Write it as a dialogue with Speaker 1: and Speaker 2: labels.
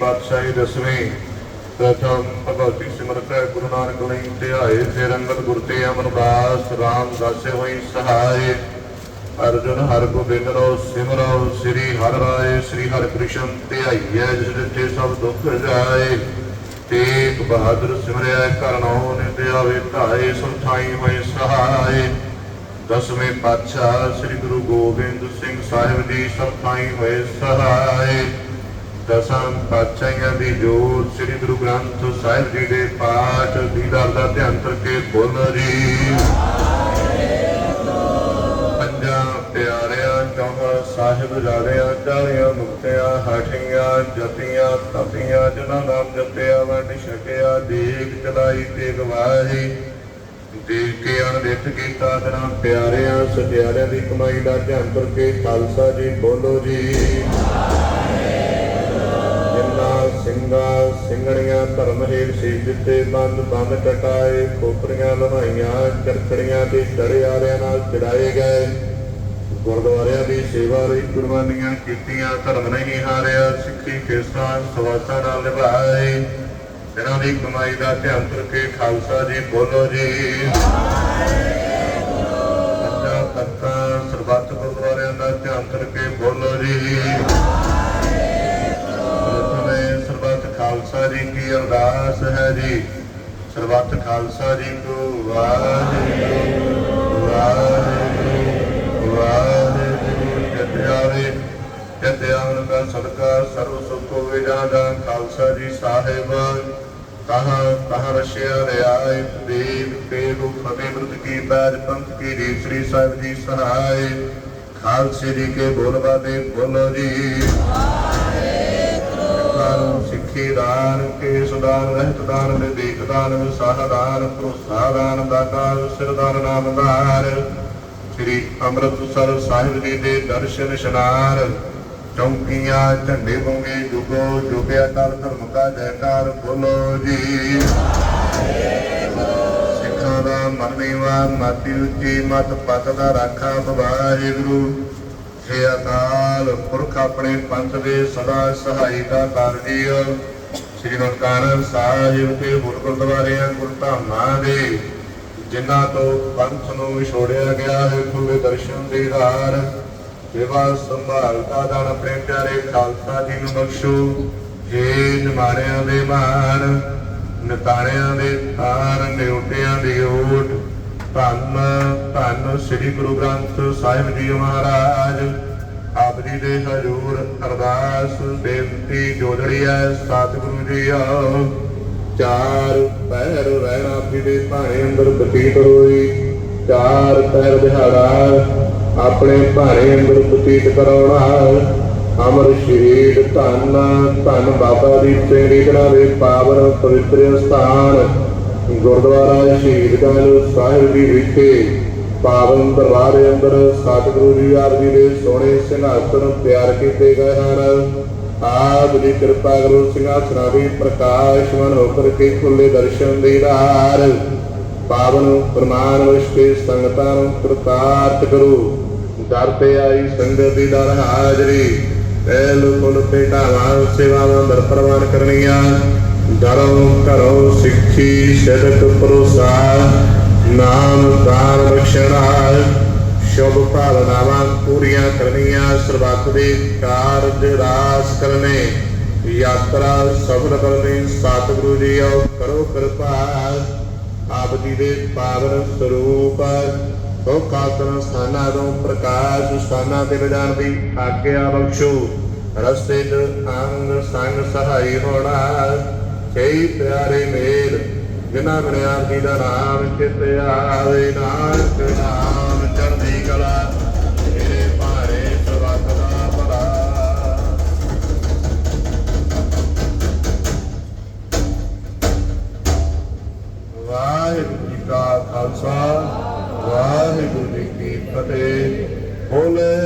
Speaker 1: ਪਾਤਸ਼ਾਹੀ ਦਸਵੇਂ। ਪ੍ਰਥਮ ਭਗਵਤੀ ਸਿਮਰਤ ਗੁਰੂ ਨਾਨਕ ਲਈ ਧਿਆਏ ਤੇ ਅੰਗਦ ਗੁਰ ਤੇ ਅਮਰਦਾਸ, ਰਾਮ ਦਾਸੇ ਹੋਈ ਸਹਾਏ। ਅਰਜੁਨ ਹਰ ਗੋਬਿੰਦ ਰੋ ਸਿਮਰੋ ਸ੍ਰੀ ਹਰਿ ਰਾਏ, ਸ੍ਰੀ ਹਰਿ ਕ੍ਰਿਸ਼ਨ ਧਿਆਈਐ ਜਿਸ ਦਿੱਤੇ ਸਭ ਦੁੱਖ ਜਾਏ। ਤੇਗ ਬਹਾਦਰ ਸਿਮਰਿਆ ਕਰਨੋ ਨੇ ਧਿਆਵੇ ਢਾਏ ਸੁਥਾਈ ਹੋਏ ਸਹਾਏ। ਦਸਵੇਂ ਪਾਤਸ਼ਾਹ ਸ੍ਰੀ ਗੁਰੂ ਗੋਬਿੰਦ ਸਿੰਘ ਸਾਹਿਬ ਜੀ ਸਭ ਹੋਏ ਸਹਾਏ। ਦਸਾਂ ਪਾਤਸ਼ਾਹਾਂ ਦੀ ਜੋਤ ਸ੍ਰੀ ਗੁਰੂ ਗ੍ਰੰਥ ਸਾਹਿਬ ਜੀ ਦੇ ਪਾਠ ਦੀਦਾਰ ਦਾ ਧਿਆਨ ਕਰਕੇ ਬੋਲੋ ਜੀ ਪੰਜਾਂ ਪਿਆਰਿਆਂ, ਚੌਹਾਂ ਸਾਹਿਬ ਜਾਰਿਆਂ ਚਾਰਿਆਂ ਮੁਕਤਿਆਂ, ਹਾਠੀਆਂ ਜਤੀਆਂ ਤਪੀਆਂ ਜਿਨ੍ਹਾਂ ਨਾਮ ਜਪਿਆ, ਵੰਡ ਛਕਿਆ ਦੇਖ ਚਲਾਈ ਤੇ ਗਵਾਹੀ ਦੇਖ ਕੇ ਅਣਦਿੱਠ ਕੀਤਾ ਤਨਾ ਪਿਆਰਿਆਂ, ਸਤਿਆਰਿਆਂ ਦੀ ਕਮਾਈ ਦਾ ਧਿਆਨ ਕਰਕੇ ਖਾਲਸਾ ਜੀ, ਬੋਲੋ ਜੀ। ਜਿੰਨਾ ਸਿੰਘਾਂ, ਸਿੰਘਣੀਆਂ ਧਰਮ ਹੇਠ ਸੀਸ ਦਿੱਤੇ, ਬੰਦ ਬੰਦ ਕਟਾਏ ਖੋਪਰੀਆਂ ਲਹਾਈਆਂ ਚਰਖੜੀਆਂ ਤੇ ਚੜਿਆਰਿਆਂ ਨਾਲ ਚੜਾਏ ਗਏ। ਗੁਰਦੁਆਰਿਆਂ ਦੀ ਸੇਵਾ ਲਈ ਕੁਰਬਾਨੀਆਂ ਕੀਤੀਆਂ, ਧਰਮ ਨਹੀਂ ਹਾਰਿਆ, ਸਿੱਖੀ ਕੇਸਾਂ ਸਵਾਸਾਂ ਨਾਲ ਨਿਭਾਏ। ਇਹਨਾਂ ਦੀ ਕਮਾਈ ਦਾ ਧਿਆਨ ਕਰਕੇ ਖਾਲਸਾ ਜੀ ਬੋਲੋ ਜੀ। ਅੱਛਾ ਤਖਤਾਂ ਸਰਬੱਤ ਗੁਰਦੁਆਰਿਆਂ ਦਾ ਧਿਆਨ ਕਰਕੇ ਬੋਲੋ ਜੀ। ਸਰਬੱਤ ਖਾਲਸਾ ਜੀ ਕੀ ਅਰਦਾਸ ਹੈ ਜੀ? ਸਰਬੱਤ ਖਾਲਸਾ ਜੀ ਕੋ ਵਾਹਿਗੁਰੂ ਵਾਹਿਗੁਰੂ ਵਾਹਿਗੁਰੂ ਜਤਿਆਵੇ ਜਤਿਆਵਨ ਦਾ ਸਦਕਾ ਸਰਵ ਸੁਖ ਹੋਵੇ ਦਾ ਖਾਲਸਾ ਜੀ ਸਾਹਿਬ ਕਹਾਂ ਕਹਾਂ ਰਸ਼ਿਆ ਰਿਆਇ ਦੇਵ ਤੇਗੁ ਫਤਿਹ ਮృਤ ਕੀ ਪੈਜ ਪੰਥ ਕੀ ਰੀਤ ਸ੍ਰੀ ਸਾਹਿਬ ਜੀ ਸਹਾਇ ਖਾਲਸੇ ਜੀ ਕੇ ਬੋਲਵਾ ਦੇ ਬੋਲੋ ਜੀ। ਦਾਨ ਸਿੱਖੀ ਦਾਨ ਕੇਸ ਦਾਨ ਰਹਿਤ ਦਾਨ ਵਿਵੇਕ ਦਾਨ ਵਿਸਾਹ ਦਾਨ ਭਰੋਸਾ ਦਾਨ ਦਾਤਾ ਸਿਰਦਾਨ ਨਾਮਦਾਰ। ਸ੍ਰੀ ਅੰਮ੍ਰਿਤਸਰ ਸਾਹਿਬ ਜੀ ਦੇ ਦਰਸ਼ਨ ਇਸ਼ਨਾਨ ਚੌਂਕੀਆਂ ਝੰਡੇ ਬੰਗੇ ਜੁਗੋ ਜੁਗਿਆ ਕਰ ਧਰਮ ਦਾ ਜੈਕਾਰ, ਬੋਲੋ ਜੀ। ਸਿੱਖਾਂ ਦਾ ਮਨ ਮਾਤੀ ਉੱਚੀ, ਮਤ ਪਤ ਦਾ ਰਾਖਾ ਵਾਹਿਗੁਰੂ ਹੇ ਅਕਾਲ ਪੁਰਖ ਆਪਣੇ ਪੰਥ ਦੇ ਸਦਾ ਸਹਾਇਤਾ ਕਰ ਜੀਓ। ਸ੍ਰੀ ਨਨਕਾਣਾ ਸਾਹਿਬ ਤੇ ਗੁਰ ਗੁਰਦੁਆਰਿਆਂ ਗੁਰਧਾਮਾਂ ਦੇ, ਜਿਨ੍ਹਾਂ ਤੋਂ ਪੰਥ ਨੂੰ ਵਿਛੋੜਿਆ ਗਿਆ ਹੈ ਖੁੱਲੇ ਦਰਸ਼ਨ ਦੀਦਾਰ ਸੇਵਾ ਸੰਭਾਲ ਦਾ ਦਾਨ ਆਪਣੇ ਪਿਆਰੇ ਖਾਲਸਾ ਜੀ ਨੂੰ ਬਖਸ਼ੋ। ਹੇ ਨਿਮਾਣਿਆਂ ਦੇ ਮਾਨ ਨਿਤਾਣਿਆਂ ਦੇ ਤਾਰ ਨਿਉਟਿਆਂ ਦੀ ਓਟ। ਧੰਨ ਧੰਨ ਸ੍ਰੀ ਗੁਰੂ ਗ੍ਰੰਥ ਸਾਹਿਬ ਜੀ ਮਹਾਰਾਜ। ਆਪ ਜੀ ਦੇ ਹਜ਼ੂਰ ਅਰਦਾਸ, ਬੇਨਤੀ, ਜੋਦੜੀ ਹੈ ਸਤਿਗੁਰੂ ਜੀ ਆਓ ਚਾਰ ਪੈਰ ਰਹਿਣਾ ਆਪ ਜੀ ਦੇ ਭਾਣੇ ਅੰਦਰ ਬਤੀਤ ਹੋਈ। ਚਾਰ ਪੈਰ ਦਿਹਾੜਾ ਆਪਣੇ ਭਾਣੇ ਅੰਦਰ ਬਤੀਤ ਕਰਾਉਣਾ ਅਮਰ ਸ਼ਹੀਦ ਧੰਨ ਧੰਨ ਬਾਬਾ ਦੀਪ ਸਿੰਘ ਦੇ ਪਾਵਨ ਪਵਿੱਤਰ ਸਥਾਨ ਗੁਰਦੁਆਰਾ ਸ਼ਹੀਦਗੰਜ ਸਾਹਿਬ ਜੀ ਵਿਖੇ ਪਾਵਨ ਦਰਬਾਰ ਦੇ ਅੰਦਰ ਸਤਿਗੁਰੂ ਜੀ ਆਪ ਜੀ ਦੇ ਸੋਹਣੇ ਸਿੰਘਾਸਨ ਤਿਆਰ ਕੀਤੇ ਗਏ ਹਨ। ਆਪ ਦੀ ਕਿਰਪਾ ਕਰੋ, ਸਿੰਘਾਸਨਾਂ ਦੀ ਪ੍ਰਕਾਸ਼ਵਨ ਹੋ ਕਰਕੇ ਖੁੱਲੇ ਦਰਸ਼ਨ ਦੀਦਾਰ ਪਾਵਨ ਪ੍ਰਮਾਨ ਵਿਸ਼ ਸੰਗਤਾਂ ਨੂੰ ਕਰਤਾਰਤ ਕਰੋ। ਦਰ ਤੇ ਆਈ ਸੰਗਤ ਦੀ ਦਰ ਹਾਜ਼ਰੀ। ਪਹਿਲ ਫੁੱਲ ਭੇਟਾਵਾਂ ਸੇਵਾਵਾਂ ਦਰ ਪ੍ਰਵਾਨ ਕਰਨੀਆਂ। ਦਰੋਂ ਘਰੋਂ ਸਿੱਖੀ ਸ਼ਰਕ ਪਰੋਸਾ ਨਾਮ ਦਾਨ ਬਖਸ਼ਣਾ। ਸ਼ੁਭ ਭਾਵਨਾਵਾਂ ਪੂਰੀਆਂ ਕਰਨੀਆਂ। ਸਰਬੱਤ ਦੇ ਕਾਰਜ ਰਾਸ ਕਰਨੇ। ਯਾਤਰਾ ਸਫਲ ਕਰਨੀ। ਸਤਿਗੁਰੂ ਜੀ ਆਓ ਕਰੋ ਕਿਰਪਾ। ਆਪ ਜੀ ਦੇ ਪਾਵਨ ਸਰੂਪ ਸੋ ਕਾਤਨ ਸਥਾਨਾਂ ਤੋਂ ਪ੍ਰਕਾਸ਼ ਸਥਾਨਾਂ ਤੇ ਲਿਜਾਣ ਦੀ ਆਗਿਆ ਬਖਸ਼ੋ। ਰਸਤੇ ਚ ਅੰਗ ਸੰਗ ਸਹਾਈ ਹੋਣਾ ਕਈ ਪਿਆਰੇ ਮੇਲ, ਜਿਨ੍ਹਾਂ ਬਣਿਆ ਜੀ ਦਾ ਨਾਮ ਚਿਤ ਆਵੇ ਨਾਨਕ ਨਾਮ ਵਾਹਿਗੁਰੂ